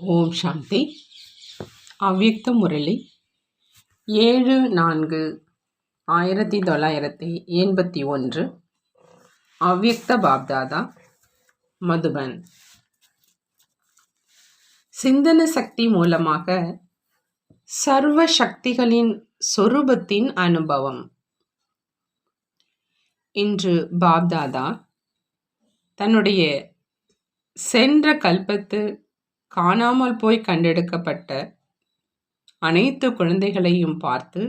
ஓம் சாந்தி. அவ்யக்த முரளி. ஏழு நான்கு ஆயிரத்தி தொள்ளாயிரத்தி எண்பத்தி ஒன்று. அவ்யக்த பாப்தாதா. மதுபன். சிந்தன சக்தி மூலமாக சர்வ சக்திகளின் சொரூபத்தின் அனுபவம். இன்று பாப்தாதா தன்னுடைய சென்ற கல்பத்து காணாமல் போய் கண்டெடுக்கப்பட்ட அனைத்து குழந்தைகளையும் பார்த்து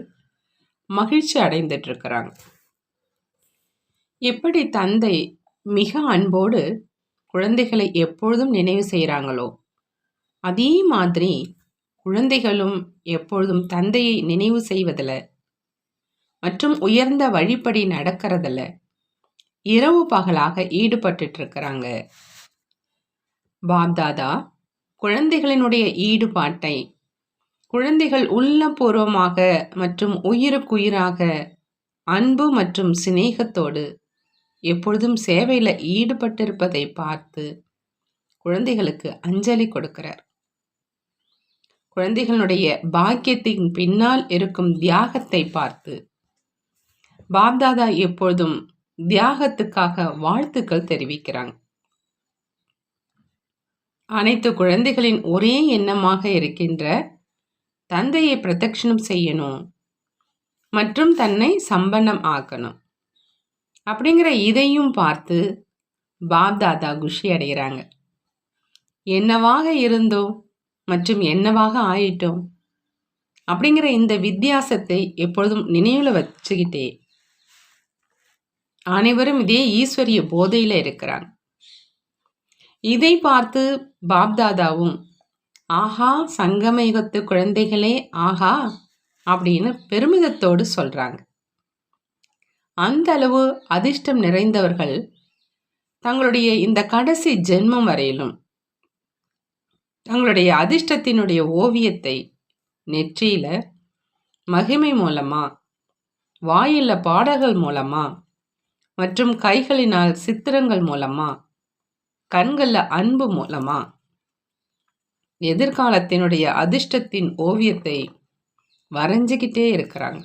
மகிழ்ச்சி அடைந்துட்டு இருக்கிறாங்க எப்படி தந்தை மிக அன்போடு குழந்தைகளை எப்பொழுதும் நினைவு செய்கிறாங்களோ அதே மாதிரி குழந்தைகளும் எப்பொழுதும் தந்தையை நினைவு செய்வதில் மற்றும் உயர்ந்த வழிப்படி நடக்கிறதில் இரவு பகலாக ஈடுபட்டு இருக்கிறாங்க பாப்தாதா குழந்தைகளினுடைய ஈடுபாட்டை குழந்தைகள் உள்ளபூர்வமாக மற்றும் உயிருக்குயிராக அன்பு மற்றும் சிநேகத்தோடு எப்பொழுதும் சேவையில் ஈடுபட்டிருப்பதை பார்த்து குழந்தைகளுக்கு அஞ்சலி கொடுக்கிறார். குழந்தைகளுடைய பாக்கியத்தின் பின்னால் இருக்கும் தியாகத்தை பார்த்து பாப்தாதா எப்பொழுதும் தியாகத்துக்காக வாழ்த்துக்கள் தெரிவிக்கிறாங்க. அனைத்து குழந்தைகளின் ஒரே எண்ணமாக இருக்கின்ற தந்தையை பிரதட்சணம் செய்யணும் மற்றும் தன்னை சம்பன்னம் ஆக்கணும். அப்படிங்கிற இதையும் பார்த்து பாப்தாதா குஷி அடைகிறாங்க. என்னவாக இருந்தோம் மற்றும் என்னவாக ஆயிட்டோம்? அப்படிங்கிற இந்த வித்தியாசத்தை எப்பொழுதும் நினைவில் வச்சுக்கிட்டே அனைவரும் இதே ஈஸ்வரிய போதையில் இருக்கிறாங்க. இதை பார்த்து பாப்தாதாவும் ஆஹா சங்கமயுகத்து குழந்தைகளே ஆஹா அப்படின்னு பெருமிதத்தோடு சொல்றாங்க. அந்த அளவு அதிர்ஷ்டம் நிறைந்தவர்கள் தங்களுடைய இந்த கடைசி ஜென்மம் வரையிலும் தங்களுடைய அதிர்ஷ்டத்தினுடைய ஓவியத்தை நெற்றியில மகிமை மூலமா வாயில பாடல்கள் மூலமா மற்றும் கைகளினால் சித்திரங்கள் மூலமா கண்களில் அன்பு மூலமா எதிர்காலத்தினுடைய அதிர்ஷ்டத்தின் ஓவியத்தை வரைஞ்சிக்கிட்டே இருக்கிறாங்க.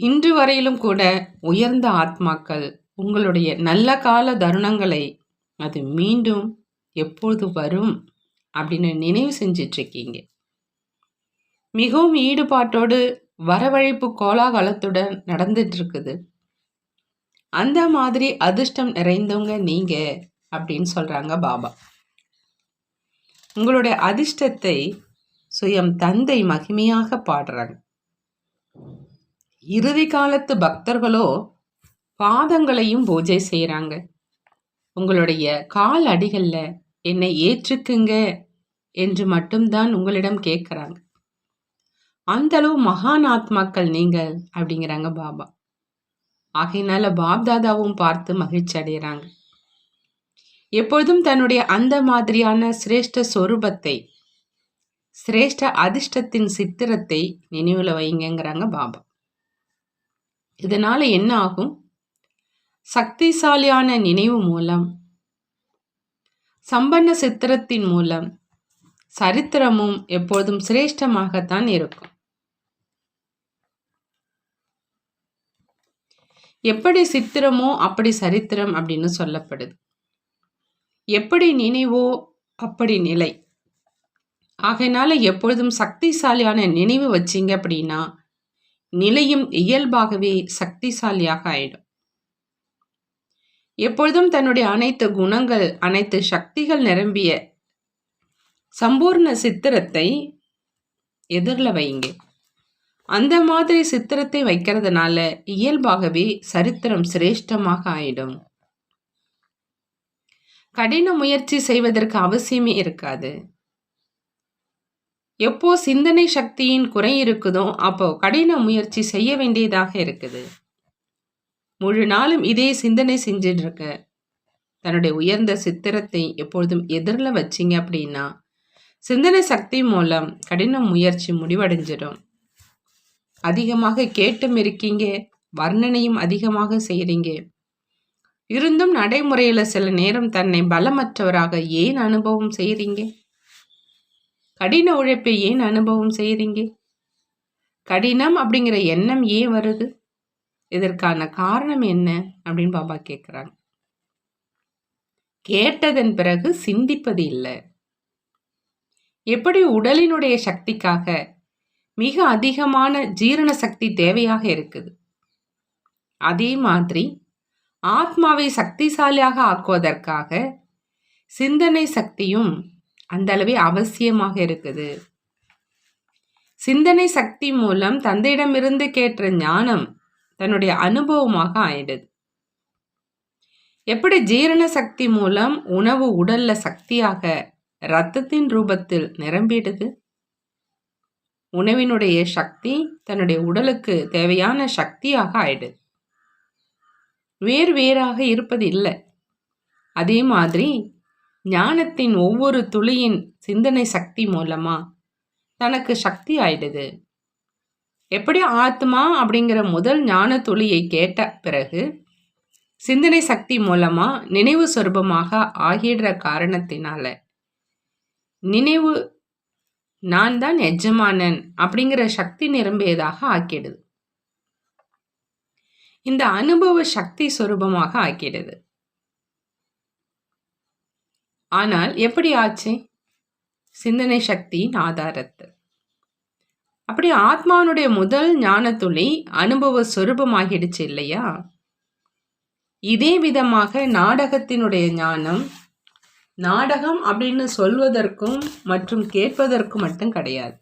இன்று வரையிலும் கூட உயர்ந்த ஆத்மாக்கள் உங்களுடைய நல்ல கால தருணங்களை அது மீண்டும் எப்பொழுது வரும் அப்படின்னு நினைவு செஞ்சிட்ருக்கீங்க. மிகவும் ஈடுபாட்டோடு வரவழைப்பு கோலாகலத்துடன் நடந்துட்டு இருக்குது அந்த மாதிரி அதிர்ஷ்டம் நிறைந்தவங்க நீங்க அப்படின்னு சொல்றாங்க பாபா. உங்களுடைய அதிர்ஷ்டத்தை சுயம் தந்தை மகிமையாக பாடுறாங்க. இறுதி காலத்து பக்தர்களோ பாதங்களையும் பூஜை செய்கிறாங்க உங்களுடைய கால் அடிகளில் என்னை ஏற்றுக்குங்க என்று மட்டும்தான் உங்களிடம் கேட்குறாங்க அந்த அளவு மகான் ஆத்மாக்கள் நீங்கள் அப்படிங்கிறாங்க பாபா. ஆகையினால பாப்தாதாவும் பார்த்து மகிழ்ச்சி அடைகிறாங்க. எப்பொழுதும் தன்னுடைய அந்த மாதிரியான சிரேஷ்ட சொரூபத்தை சிரேஷ்ட அதிர்ஷ்டத்தின் சித்திரத்தை நினைவில் வைங்கிறாங்க பாபா. இதனால என்ன ஆகும்? சக்திசாலியான நினைவு மூலம் சம்பன்ன சித்திரத்தின் மூலம் சரித்திரமும் எப்பொழுதும் சிரேஷ்டமாகத்தான் இருக்கும். எப்படி சித்திரமோ அப்படி சரித்திரம் அப்படின்னு சொல்லப்படுது. எப்படி நினைவோ அப்படி நிலை. ஆகையினால எப்பொழுதும் சக்திசாலியான நினைவு வச்சிங்க அப்படின்னா நிலையும் இயல்பாகவே சக்திசாலியாக ஆயிடும். எப்பொழுதும் தன்னுடைய அனைத்து குணங்கள் அனைத்து சக்திகள் நிரம்பிய சம்பூர்ண சித்திரத்தை எதிரில் வைங்க அந்த மாதிரி சித்திரத்தை வைக்கிறதுனால இயல்பாகவே சரித்திரம் சிரேஷ்டமாக ஆயிடும். கடின முயற்சி செய்வதற்கு அவசியமே இருக்காது. எப்போ சிந்தனை சக்தியின் குறை இருக்குதோ அப்போ கடின முயற்சி செய்ய வேண்டியதாக இருக்குது. முழு நாளும் இதே சிந்தனை செஞ்சுட்டு இருக்க தன்னுடைய உயர்ந்த சித்திரத்தை எப்பொழுதும் எதிரில் வச்சிங்க அப்படின்னா சிந்தனை சக்தி மூலம் கடின முயற்சி முடிவடைஞ்சிடும். அதிகமாக கேட்டும் இருக்கீங்க வர்ணனையும் அதிகமாக செய்கிறீங்க இருந்தும் நடைமுறையில் சில நேரம் தன்னை பலமற்றவராக ஏன் அனுபவம் செய்கிறீங்க கடின உழைப்பை ஏன் அனுபவம் செய்கிறீங்க கடினம் அப்படிங்கிற எண்ணம் ஏன் வருது? இதற்கான காரணம் என்ன? அப்படின்னு பாபா கேட்குறாங்க. கேட்டதன் பிறகு சிந்திப்பது இல்லை. எப்படி உடலினுடைய சக்திக்காக மிக அதிகமான ஜீரண சக்தி தேவையாக இருக்குது. அதே மாதிரி ஆத்மாவை சக்திசாலியாக ஆக்குவதற்காக சிந்தனை சக்தியும் அந்த அளவே அவசியமாக இருக்குது. சிந்தனை சக்தி மூலம் தந்தையிடமிருந்து கேட்ட ஞானம் தன்னுடைய அனுபவமாக ஆயிடுது. எப்படி ஜீரண சக்தி மூலம் உணவு உடல்ல சக்தியாக இரத்தத்தின் ரூபத்தில் நிரம்பிடுது உணவினுடைய சக்தி தன்னுடைய உடலுக்கு தேவையான சக்தியாக ஆயிடுது வேறு வேறாக இருப்பது இல்லை. அதே மாதிரி ஞானத்தின் ஒவ்வொரு துளியின் சிந்தனை சக்தி மூலமா தனக்கு சக்தி ஆயிடுது. எப்படி ஆத்மா அப்படிங்கிற முதல் ஞான துளியை கேட்ட பிறகு சிந்தனை சக்தி மூலமா நினைவு சொருபமாக ஆகிடுற காரணத்தினால நினைவு நான் தான் எஜமானன் அப்படிங்கிற சக்தி நிரம்பியதாக ஆக்கிடுது. இந்த அனுபவ சக்தி சொரூபமாக ஆக்கிடுது. ஆனால் எப்படி ஆச்சு? சிந்தனை சக்தியின் ஆதாரத்து. அப்படி ஆத்மானுடைய முதல் ஞானத்துளி அனுபவ சொரூபமாகிடுச்சு இல்லையா? இதே விதமாக நாடகத்தினுடைய ஞானம் நாடகம் அப்படின்னு சொல்வதற்கும் மற்றும் கேட்பதற்கும் மட்டும் கிடையாது.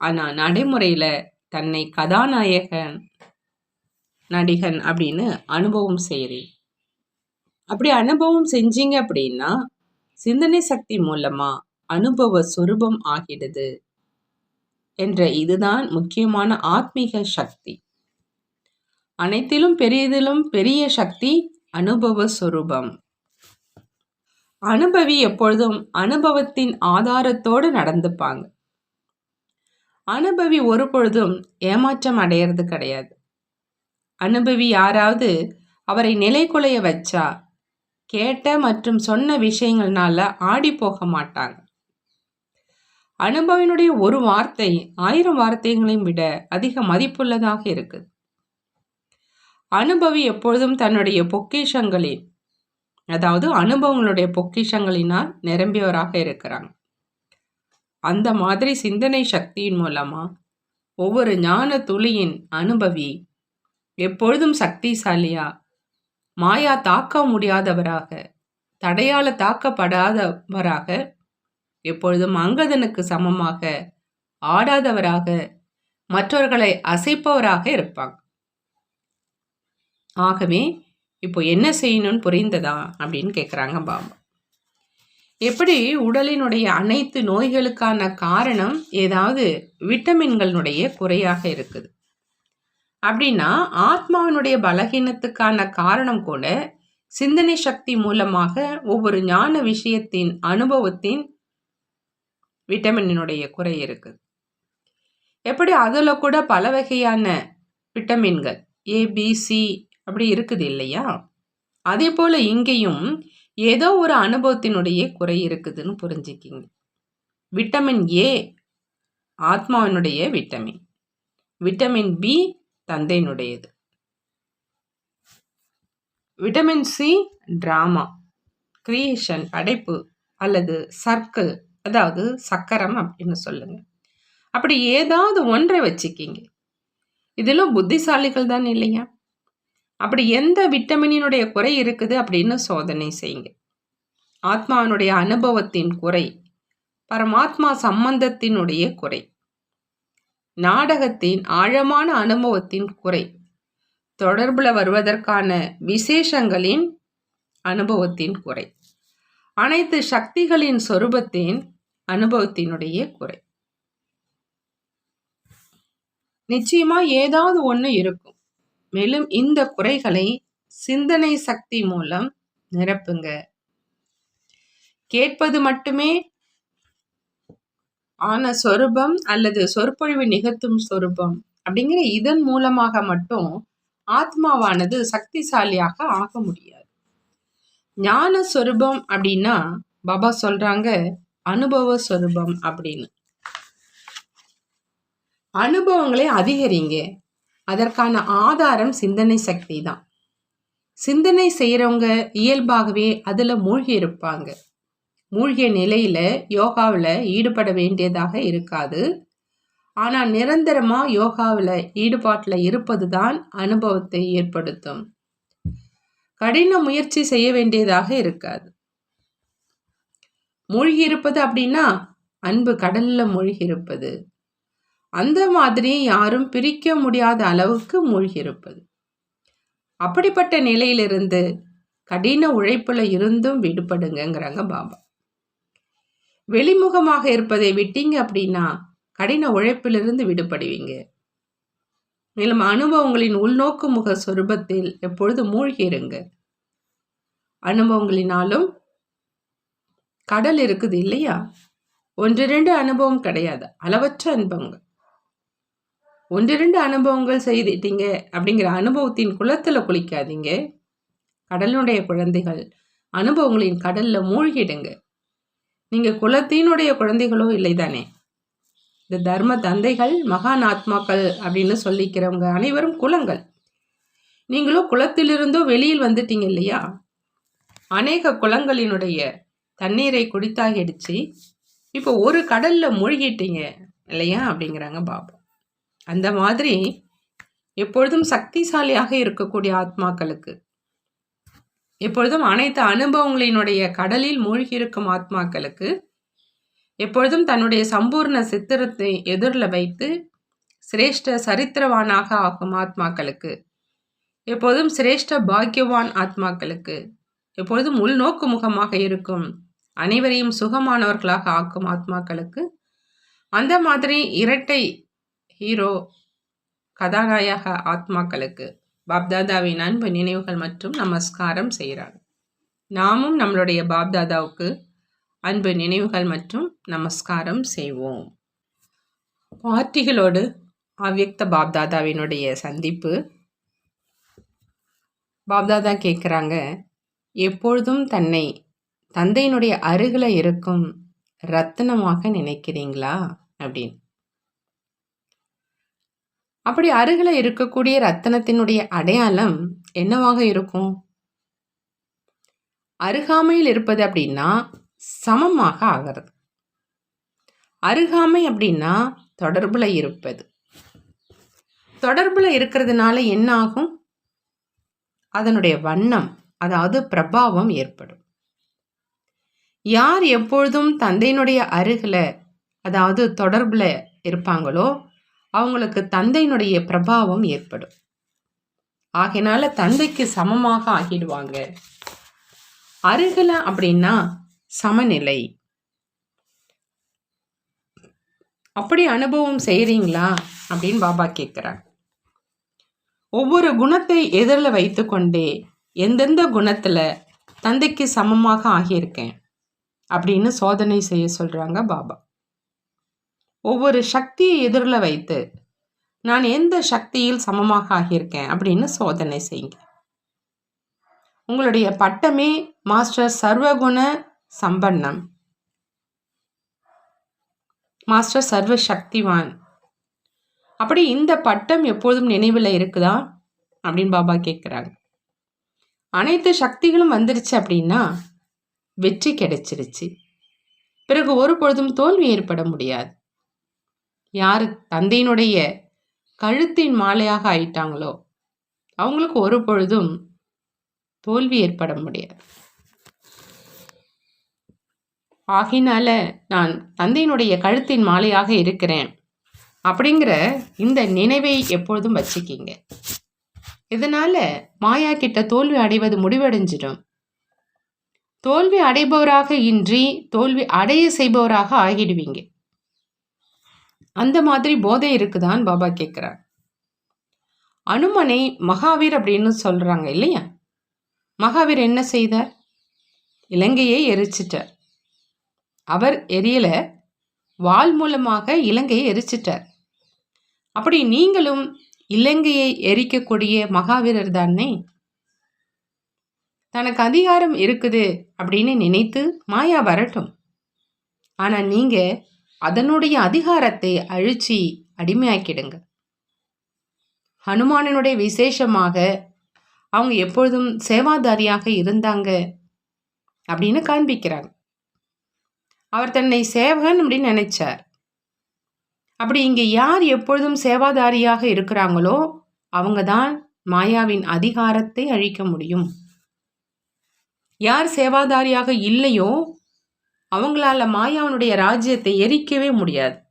ஆனால் நடைமுறையில் தன்னை கதாநாயகன் நடிகன் அப்படின்னு அனுபவம் செய்கிறேன் அப்படி அனுபவம் செஞ்சீங்க அப்படின்னா சிந்தனை சக்தி மூலமாக அனுபவ சுரூபம் ஆகிடுது என்ற இதுதான் முக்கியமான ஆத்மீக சக்தி. அனைத்திலும் பெரியதிலும் பெரிய சக்தி அனுபவ சுரூபம். அனுபவி எப்பொழுதும் அனுபவத்தின் ஆதாரத்தோடு நடந்துப்பாங்க. அனுபவி ஒரு பொழுதும் ஏமாற்றம் அடையிறது கிடையாது. அனுபவி யாராவது அவரை நிலைக்குலைய வச்சா கேட்ட மற்றும் சொன்ன விஷயங்கள்னால ஆடி போக மாட்டாங்க. அனுபவினுடைய ஒரு வார்த்தை ஆயிரம் வார்த்தைகளையும் விட அதிக மதிப்புள்ளதாக இருக்குது. அனுபவி எப்பொழுதும் தன்னுடைய பொக்கிஷங்களின் அதாவது அனுபவங்களுடைய பொக்கிஷங்களினால் நிரம்பியவராக இருக்கிறாங்க. அந்த மாதிரி சிந்தனை சக்தியின் மூலமா ஒவ்வொரு ஞான துளியின் அனுபவி எப்பொழுதும் சக்திசாலியா மாயா தாக்க முடியாதவராக தடையால தாக்கப்படாதவராக எப்பொழுதும் அங்கதனுக்கு சமமாக ஆடாதவராக மற்றவர்களை அசைப்பவராக இருப்பாங்க. ஆகவே இப்போ என்ன செய்யணும்னு புரிந்ததா அப்படின்னு கேட்குறாங்க பாபா. எப்படி உடலினுடைய அனைத்து நோய்களுக்கான காரணம் ஏதாவது விட்டமின்களினுடைய குறையாக இருக்குது? அப்படின்னா ஆத்மாவினுடைய பலகீனத்துக்கான காரணம் கூட சிந்தனை சக்தி மூலமாக ஒவ்வொரு ஞான விஷயத்தின் அனுபவத்தின் விட்டமினுடைய குறை இருக்குது. எப்படி அதில் கூட பல வகையான விட்டமின்கள் ஏபிசி அப்படி இருக்குது இல்லையா? அதே போல் இங்கேயும் ஏதோ ஒரு அனுபவத்தினுடைய குறை இருக்குதுன்னு புரிஞ்சுக்கிங்க. விட்டமின் ஏ ஆத்மாவினுடைய விட்டமின். விட்டமின் பி தந்தையினுடையது. விட்டமின் சி டிராமா கிரியேஷன் படைப்பு அல்லது சர்க்கிள் அதாவது சக்கரம் அப்படின்னு சொல்லுங்க. அப்படி ஏதாவது ஒன்றை வச்சுக்கிங்க. இதிலும் புத்திசாலிகள் தான் இல்லையா? அப்படி எந்த விட்டமினினுடைய குறை இருக்குது அப்படின்னு சோதனை செய்யுங்க. ஆத்மாவினுடைய அனுபவத்தின் குறை பரமாத்மா சம்பந்தத்தினுடைய குறை நாடகத்தின் ஆழமான அனுபவத்தின் குறை தொடர்பில் வருவதற்கான விசேஷங்களின் அனுபவத்தின் குறை அனைத்து சக்திகளின் சொரூபத்தின் அனுபவத்தினுடைய குறை. நிச்சயமா ஏதாவது ஒன்று இருக்கும். மேலும் இந்த குறைகளை சிந்தனை சக்தி மூலம் நிரப்புங்க. கேட்பது மட்டுமே ஆன சொரூபம் அல்லது சொற்பொழிவு நிகழ்த்தும் சொரூபம். அப்படிங்கிற இதன் மூலமாக மட்டும் ஆத்மாவானது சக்திசாலியாக ஆக முடியாது. ஞான சொரூபம் அப்படின்னா பாபா சொல்றாங்க அனுபவ சொரூபம் அப்படின்னு. அனுபவங்களை அதிகரிங்க. அதற்கான ஆதாரம் சிந்தனை சக்தி தான். சிந்தனை செய்கிறவங்க இயல்பாகவே அதில் மூழ்கி இருப்பாங்க. மூழ்கிய நிலையில் யோகாவில் ஈடுபட வேண்டியதாக இருக்காது. ஆனால் நிரந்தரமாக யோகாவில் ஈடுபாட்டில் இருப்பது தான் அனுபவத்தை ஏற்படுத்தும். கடின முயற்சி செய்ய வேண்டியதாக இருக்காது. மூழ்கி இருப்பது அப்படின்னா அன்பு கடலில் மூழ்கி இருப்பது. அந்த மாதிரி யாரும் பிரிக்க முடியாத அளவுக்கு மூழ்கி இருப்பது அப்படிப்பட்ட நிலையிலிருந்து கடின உழைப்புல இருந்தும் விடுபடுங்கிறாங்க பாபா. வெளிமுகமாக இருப்பதை விட்டீங்க அப்படின்னா கடின உழைப்பிலிருந்து விடுபடுவீங்க. மேலும் அனுபவங்களின் உள்நோக்கு முக சொரூபத்தில் எப்பொழுது மூழ்கி இருங்க அனுபவங்களினாலும் கடல் இருக்குது இல்லையா? ஒன்று ரெண்டு அனுபவம் கிடையாது. அளவற்ற அனுபவங்கள். ஒன்று ரெண்டு அனுபவங்கள் செய்துட்டீங்க அப்படிங்கிற அனுபவத்தின் குளத்தில் குளிக்காதீங்க. கடலினுடைய குழந்தைகள் அனுபவங்களின் கடலில் மூழ்கிடுங்க. நீங்கள் குலத்தினுடைய குழந்தைகளோ இல்லை தானே இந்த தர்ம தந்தைகள் மகான் ஆத்மாக்கள் அப்படின்னு சொல்லிக்கிறவங்க அனைவரும் குலங்கள். நீங்களும் குளத்திலிருந்தோ வெளியில் வந்துட்டீங்க இல்லையா? அநேக குளங்களினுடைய தண்ணீரை குடித்தாகிடுச்சு. இப்போ ஒரு கடலில் மூழ்கிட்டீங்க இல்லையா அப்படிங்கிறாங்க பாபு. அந்த மாதிரி எப்பொழுதும் சக்திசாலியாக இருக்கக்கூடிய ஆத்மாக்களுக்கு. எப்பொழுதும் அனைத்து அனுபவங்களினுடைய கடலில் மூழ்கி இருக்கும் ஆத்மாக்களுக்கு எப்பொழுதும் தன்னுடைய சம்பூர்ண சித்திரத்தை எதிரில் வைத்து சிரேஷ்ட சரித்திரவானாக ஆகும் ஆத்மாக்களுக்கு. எப்போதும் சிரேஷ்ட பாக்கியவான் ஆத்மாக்களுக்கு எப்பொழுதும் உள்நோக்கு முகமாக இருக்கும் அனைவரையும் சுகமானவர்களாக ஆக்கும் ஆத்மாக்களுக்கு அந்த மாதிரி இரட்டை ஹீரோ கதாநாயக ஆத்மாக்களுக்கு. பாப்தாதாவின் அன்பு நினைவுகள் மற்றும் நமஸ்காரம் செய்கிறாங்க நாமும் நம்மளுடைய பாப்தாதாவுக்கு அன்பு நினைவுகள் மற்றும் நமஸ்காரம் செய்வோம். பார்ட்டிகளோடு அவ்யக்த பாப்தாதாவினுடைய சந்திப்பு. பாப்தாதா கேட்குறாங்க எப்பொழுதும் தன்னை தந்தையினுடைய அருகில் இருக்கும் ரத்தினமாக நினைக்கிறீங்களா? அப்படின்னு. அப்படி அருகில் இருக்கக்கூடிய ரத்தனத்தினுடைய அடையாளம் என்னவாக இருக்கும்? அருகாமையில் இருப்பது அப்படின்னா சமமாக ஆகிறது. அருகாமை அப்படின்னா தொடர்பில் இருப்பது. தொடர்பில் இருக்கிறதுனால என்ன ஆகும்? அதனுடைய வண்ணம் அதாவது பிரபாவம் ஏற்படும். யார் எப்பொழுதும் தந்தையினுடைய அருகில் அதாவது தொடர்பில் இருப்பாங்களோ அவங்களுக்கு தந்தையினுடைய பிரபாவம் ஏற்படும். ஆகையினால தந்தைக்கு சமமாக ஆகிடுவாங்க. அருகில் அப்படின்னா சமநிலை. அப்படி அனுபவம் செய்கிறீங்களா அப்படின்னு பாபா கேட்குறாங்க ஒவ்வொரு குணத்தை எதிரில் வைத்துக்கொண்டே எந்தெந்த குணத்தில் தந்தைக்கு சமமாக ஆகியிருக்கேன் அப்படின்னு சோதனை செய்ய சொல்கிறாங்க பாபா. ஒவ்வொரு சக்தியை எதிரில் வைத்து நான் எந்த சக்தியில் சமமாக ஆகியிருக்கேன்? அப்படின்னு சோதனை செய்யுங்க. உங்களுடைய பட்டமே மாஸ்டர் சர்வகுண சம்பன்னம். மாஸ்டர் சர்வ சக்திவான் அப்படி இந்த பட்டம் எப்போதும் நினைவில் இருக்குதா? அப்படின்னு பாபா கேட்குறாங்க. அனைத்து சக்திகளும் வந்துருச்சு அப்படின்னா வெற்றி கிடைச்சிருச்சு. பிறகு ஒரு பொழுதும் தோல்வி ஏற்பட முடியாது. யார் தந்தையினுடைய கழுத்தின் மாலையாக ஆயிட்டாங்களோ அவங்களுக்கு ஒரு பொழுதும் தோல்வி ஏற்பட முடியாது. ஆகினால நான் தந்தையினுடைய கழுத்தின் மாலையாக இருக்கிறேன் அப்படிங்கிற இந்த நினைவை எப்பொழுதும் வச்சுக்கிங்க. இதனால மாயா கிட்ட தோல்வி அடைவது முடிவடைஞ்சிடும். தோல்வி அடைபவராக இன்றி தோல்வி அடைய செய்பவராக ஆகிடுவீங்க. அந்த மாதிரி போதை இருக்குதான்னு பாபா கேட்குறார் அனுமனை மகாவீர் அப்படின்னு சொல்கிறாங்க இல்லையா? மகாவீர் என்ன செய்தார்? இலங்கையை எரிச்சிட்டார். அவர் எரியல வால் மூலமாக இலங்கையை எரிச்சிட்டார். அப்படி நீங்களும் இலங்கையை எரிக்கக்கூடிய மகாவீரர் தானே? தனக்கு அதிகாரம் இருக்குது அப்படின்னு நினைத்து மாயா வரட்டும். ஆனால் நீங்கள் அதனுடைய அதிகாரத்தை அழிச்சி அடிமையாக்கிடுங்க. ஹனுமானனுடைய விசேஷமாக அவங்க எப்பொழுதும் சேவாதாரியாக இருந்தாங்க அப்படின்னு காண்பிக்கிறாங்க. அவர் தன்னை சேவகன் அப்படின்னு நினைச்சார். அப்படி இங்கே யார் எப்பொழுதும் சேவாதாரியாக இருக்கிறாங்களோ அவங்க தான் மாயாவின் அதிகாரத்தை அழிக்க முடியும். யார் சேவாதாரியாக இல்லையோ அவங்களால மாயாவனுடைய ராஜ்யத்தை எரிக்கவே முடியாது.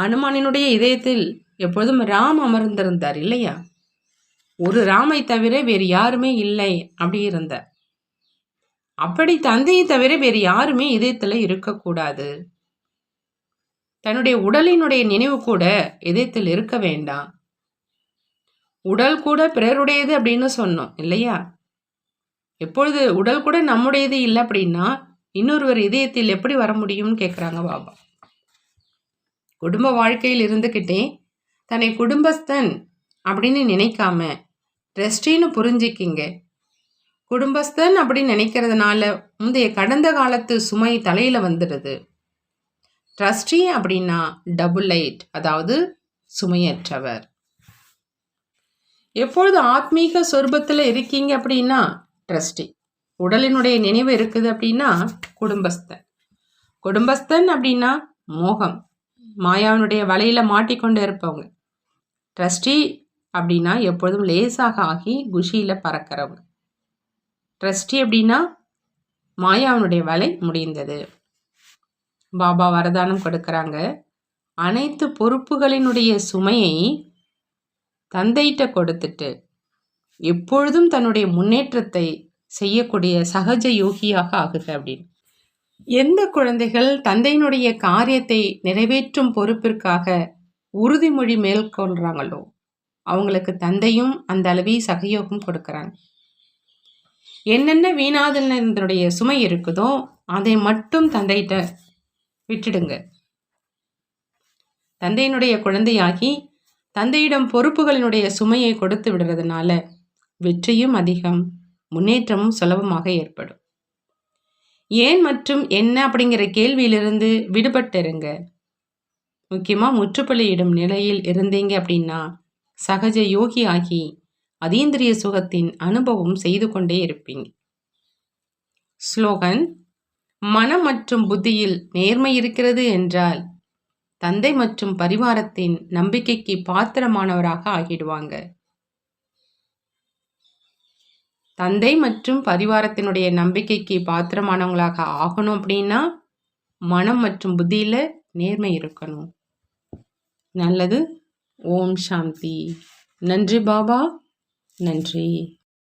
அனுமானினுடைய இதயத்தில் எப்பொழுதும் ராம் அமர்ந்திருந்தார் இல்லையா? ஒரு ராமை தவிர வேறு யாருமே இல்லை அப்படி இருந்தார். அப்படி தந்தையை தவிர வேறு யாருமே இதயத்தில் இருக்கக்கூடாது. தன்னுடைய உடலினுடைய நினைவு கூட இதயத்தில் இருக்க வேண்டாம். உடல் கூட பிறருடையது அப்படின்னு சொன்னோம் இல்லையா? எப்பொழுது உடல் கூட நம்முடையது இல்லை அப்படின்னா இன்னொருவர் இதயத்தில் எப்படி வர முடியும்னு கேட்குறாங்க பாபா. குடும்ப வாழ்க்கையில் இருந்துக்கிட்டே தன்னை குடும்பஸ்தன் அப்படின்னு நினைக்காம ட்ரெஸ்டின்னு புரிஞ்சிக்கிங்க. குடும்பஸ்தன் அப்படின்னு நினைக்கிறதுனால முந்தைய கடந்த காலத்து சுமை தலையில் வந்துடுது. ட்ரஸ்டி அப்படின்னா டபுள் லைட் அதாவது சுமையற்றவர். எப்பொழுது ஆத்மீக சொரூபத்தில் இருக்கீங்க அப்படின்னா ட்ரஸ்டி. உடலினுடைய நினைவு இருக்குது அப்படின்னா குடும்பஸ்தன். குடும்பஸ்தன் அப்படின்னா மோகம். மாயாவினுடைய வலையில் மாட்டிக்கொண்டு இருப்பவங்க. ட்ரஸ்டி அப்படின்னா எப்பொழுதும் லேசாக ஆகி குஷியில் பறக்கிறவங்க. ட்ரஸ்டி அப்படின்னா மாயாவினுடைய வலை முடிந்தது. பாபா வரதானம் கொடுக்குறாங்க. அனைத்து பொறுப்புகளினுடைய சுமையை தந்தையிட்ட கொடுத்துட்டு எப்பொழுதும் தன்னுடைய முன்னேற்றத்தை செய்யக்கூடிய சகஜ யோகியாக ஆகுக அப்படின்னு. எந்த குழந்தைகள் தந்தையினுடைய காரியத்தை நிறைவேற்றும் பொறுப்பிற்காக உறுதிமொழி மேற்கொள்கிறாங்களோ அவங்களுக்கு தந்தையும் அந்த அளவி சகயோகம் கொடுக்குறாங்க. என்னென்ன வீணாதனுடைய சுமை இருக்குதோ அதை மட்டும் தந்தையிட்ட விட்டுடுங்க. தந்தையினுடைய குழந்தையாகி தந்தையிடம் பொறுப்புகளினுடைய சுமையை கொடுத்து விடுறதுனால வெற்றியும் அதிகம். முன்னேற்றமும் சுலபமாக ஏற்படும். ஏன் மற்றும் என்ன அப்படிங்கிற கேள்வியிலிருந்து விடுபட்டிருங்க. முக்கியமாக முற்றுப்பள்ளியிடும் நிலையில் இருந்தீங்க அப்படின்னா சகஜ யோகி ஆகி அதீந்திரிய சுகத்தின் அனுபவம் செய்து கொண்டே இருப்பீங்க. ஸ்லோகன் மனம் மற்றும் புத்தியில் நேர்மை இருக்கிறது என்றால் தந்தை மற்றும் பரிவாரத்தின் நம்பிக்கைக்கு பாத்திரமானவராக ஆகிடுவாங்க. தந்தை மற்றும் பரிவாரத்தினுடைய நம்பிக்கைக்கு பாத்திரமானவங்களாக ஆகணும் அப்படின்னா மனம் மற்றும் புத்தியில் நேர்மை இருக்கணும். நல்லது. ஓம் சாந்தி. நன்றி பாபா. நன்றி.